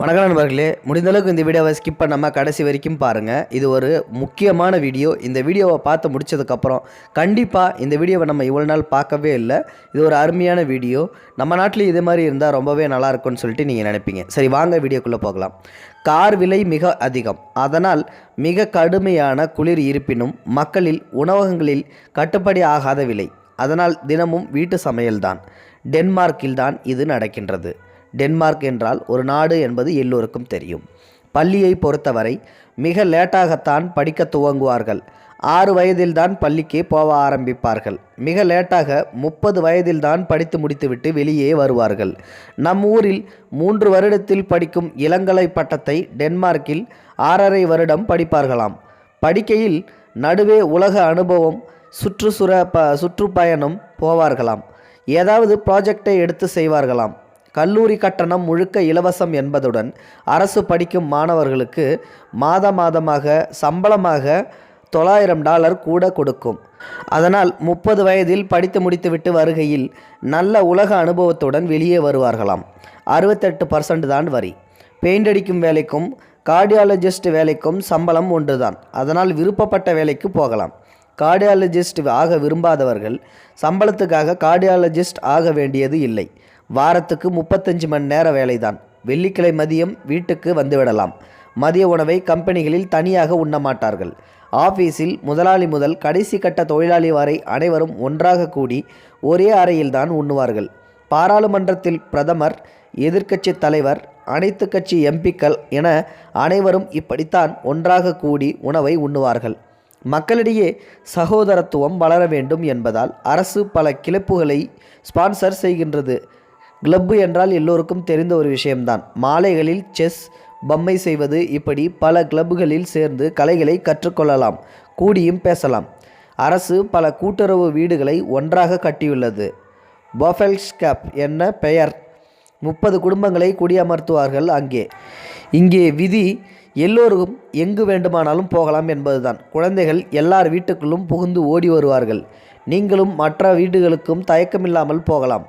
வணக்கம் நண்பர்களே. முடிந்த அளவுக்கு இந்த வீடியோவை ஸ்கிப் பண்ணாமல் கடைசி வரைக்கும் பாருங்கள் இது ஒரு முக்கியமான வீடியோ. இந்த வீடியோவை பார்த்து முடிச்சதுக்கப்புறம் கண்டிப்பாக இந்த வீடியோவை நம்ம இவ்வளோ நாள் பார்க்கவே இல்லை. இது ஒரு அருமையான வீடியோ. நம்ம நாட்டில் இது மாதிரி இருந்தால் ரொம்பவே நல்லாயிருக்கும்னு சொல்லிட்டு நீங்கள் நினைப்பீங்க. சரி வாங்க வீடியோக்குள்ளே போகலாம். கார் விலை மிக அதிகம். அதனால் மிக கடுமையான குளிர் இருப்பினும் மக்களில் உணவகங்களில் கட்டுப்படி ஆகாத விலை. அதனால் தினமும் வீட்டு சமையல்தான். டென்மார்க்கில்தான் இது நடக்கின்றது. டென்மார்க் என்றால் ஒரு நாடு என்பது எல்லோருக்கும் தெரியும். பள்ளியை பொறுத்தவரை மிக லேட்டாகத்தான் படிக்க துவங்குவார்கள். ஆறு வயதில்தான் பள்ளிக்கு போக ஆரம்பிப்பார்கள். மிக லேட்டாக முப்பது வயதில்தான் படித்து முடித்துவிட்டு வெளியே வருவார்கள். நம் ஊரில் மூன்று வருடத்தில் படிக்கும் இளங்கலை பட்டத்தை டென்மார்க்கில் ஆறரை வருடம் படிப்பார்களாம். படிக்கையில் நடுவே உலக அனுபவம் சுற்றுச்சுர ப சுற்றுப்பயணம் போவார்களாம். ஏதாவது ப்ராஜெக்டை எடுத்து செய்வார்களாம். கல்லூரி கட்டணம் முழுக்க இலவசம் என்பதுடன் அரசு படிக்கும் மாணவர்களுக்கு மாத மாதமாக சம்பளமாக தொள்ளாயிரம் டாலர் கூட கொடுக்கும். அதனால் முப்பது வயதில் படித்து முடித்துவிட்டு வருகையில் நல்ல உலக அனுபவத்துடன் வெளியே வருவார்களாம். அறுபத்தெட்டு பர்சன்ட் தான் வரி. பெயிண்ட் அடிக்கும் வேலைக்கும் கார்டியாலஜிஸ்ட் வேலைக்கும் சம்பளம் ஒன்றுதான். அதனால் விருப்பப்பட்ட வேலைக்கு போகலாம். கார்டியாலஜிஸ்ட் ஆக விரும்பாதவர்கள் சம்பளத்துக்காக கார்டியாலஜிஸ்ட் ஆக வேண்டியது இல்லை. வாரத்துக்கு முப்பத்தஞ்சு மணி நேர வேலைதான். வெள்ளிக்கிழமை மதியம் வீட்டுக்கு வந்துவிடலாம். மதிய உணவை கம்பெனிகளில் தனியாக உண்ண மாட்டார்கள் ஆஃபீஸில் முதலாளி முதல் கடைசி கட்ட தொழிலாளி வரை அனைவரும் ஒன்றாக கூடி ஒரே அறையில்தான் உண்ணுவார்கள். பாராளுமன்றத்தில் பிரதமர் எதிர்க்கட்சி தலைவர் அனைத்து கட்சி எம்பிக்கள் என அனைவரும் இப்படித்தான் ஒன்றாக கூடி உணவை உண்ணுவார்கள். மக்களிடையே சகோதரத்துவம் வளர வேண்டும் என்பதால் அரசு பல கிளப்புகளை ஸ்பான்சர் செய்கின்றது. கிளப்பு என்றால் எல்லோருக்கும் தெரிந்த ஒரு விஷயம்தான். மாலைகளில் செஸ் பம்மை செய்வது இப்படி பல கிளப்புகளில் சேர்ந்து கலைகளை கற்றுக்கொள்ளலாம் கூடியும் பேசலாம். அரசு பல கூட்டுறவு வீடுகளை ஒன்றாக கட்டியுள்ளது. பஃபெல்ஸ்கேப் என்ன பெயர். முப்பது குடும்பங்களை குடியமர்த்துவார்கள் அங்கே. இங்கே விதி எல்லோரும் எங்கு வேண்டுமானாலும் போகலாம் என்பதுதான். குழந்தைகள் எல்லார் வீட்டுக்குள்ளும் புகுந்து ஓடி வருவார்கள். நீங்களும் மற்ற வீடுகளுக்கும் தயக்கமில்லாமல் போகலாம்.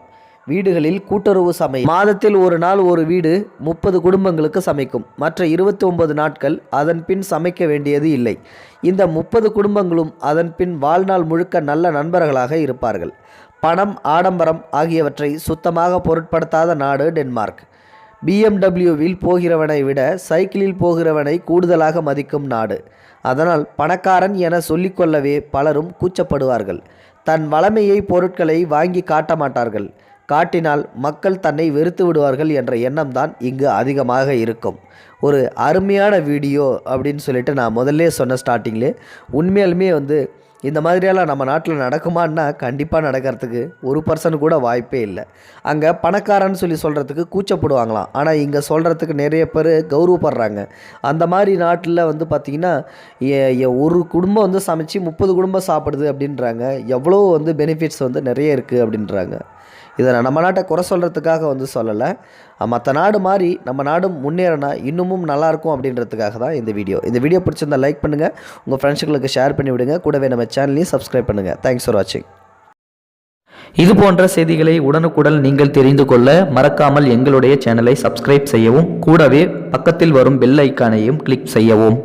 வீடுகளில் கூட்டுறவு சமை மாதத்தில் ஒரு நாள் ஒரு வீடு முப்பது குடும்பங்களுக்கு சமைக்கும். மற்ற இருபத்தி ஒன்பது நாட்கள் அதன் பின் சமைக்க வேண்டியது இல்லை. இந்த முப்பது குடும்பங்களும் அதன் பின் வாழ்நாள் முழுக்க நல்ல நண்பர்களாக இருப்பார்கள். பணம் ஆடம்பரம் ஆகியவற்றை சுத்தமாக பொருட்படுத்தாத நாடு டென்மார்க். பிஎம்டபிள்யூவில் போகிறவனை விட சைக்கிளில் போகிறவனை கூடுதலாக மதிக்கும் நாடு. அதனால் பணக்காரன் என சொல்லிக்கொள்ளவே பலரும் கூச்சப்படுவார்கள். தன் வளமையை பொருட்களை வாங்கி காட்ட மாட்டார்கள். காட்டினால் மக்கள் தன்னை வெறுத்து விடுவார்கள் என்ற எண்ணம் தான் இங்கு அதிகமாக இருக்கும். ஒரு அருமையான வீடியோ அப்படின்னு சொல்லிட்டு நான் முதல்ல சொன்ன ஸ்டார்டிங்லே உண்மையாலுமே வந்து இந்த மாதிரியெல்லாம் நம்ம நாட்டில் நடக்குமான்னா கண்டிப்பாக நடக்கிறதுக்கு ஒரு பர்சன்ட் கூட வாய்ப்பே இல்லை. அங்கே பணக்காரன்னு சொல்லி சொல்கிறதுக்கு கூச்சப்படுவாங்களாம். ஆனால் இங்கே சொல்கிறதுக்கு நிறைய பேர் கௌரவப்படுறாங்க. அந்த மாதிரி நாட்டில் வந்து பார்த்திங்கன்னா ஒரு குடும்பம் வந்து சமைச்சு முப்பது குடும்பம் சாப்பிடுது அப்படின்றாங்க. எவ்வளோ வந்து பெனிஃபிட்ஸ் வந்து நிறைய இருக்குது அப்படின்றாங்க. இதை நான் நம்ம நாட்டை குறை சொல்கிறதுக்காக வந்து சொல்லலை. மற்ற நாடு மாதிரி நம்ம நாடும் முன்னேறினா இன்னமும் நல்லாயிருக்கும் அப்படின்றதுக்காக தான் இந்த வீடியோ. இந்த வீடியோ பிடிச்சிருந்தா லைக் பண்ணுங்கள் உங்கள் ஃப்ரெண்ட்ஸுங்களுக்கு ஷேர் பண்ணி விடுங்க. கூடவே நம்ம சேனலையும் சப்ஸ்கிரைப் பண்ணுங்கள் தேங்க்ஸ் ஃபார் வாட்சிங் இது போன்ற செய்திகளை உடனுக்குடன் நீங்கள் தெரிந்து கொள்ள மறக்காமல் எங்களுடைய சேனலை சப்ஸ்கிரைப் செய்யவும் கூடவே பக்கத்தில் வரும் பெல் ஐக்கானையும் கிளிக் செய்யவும்.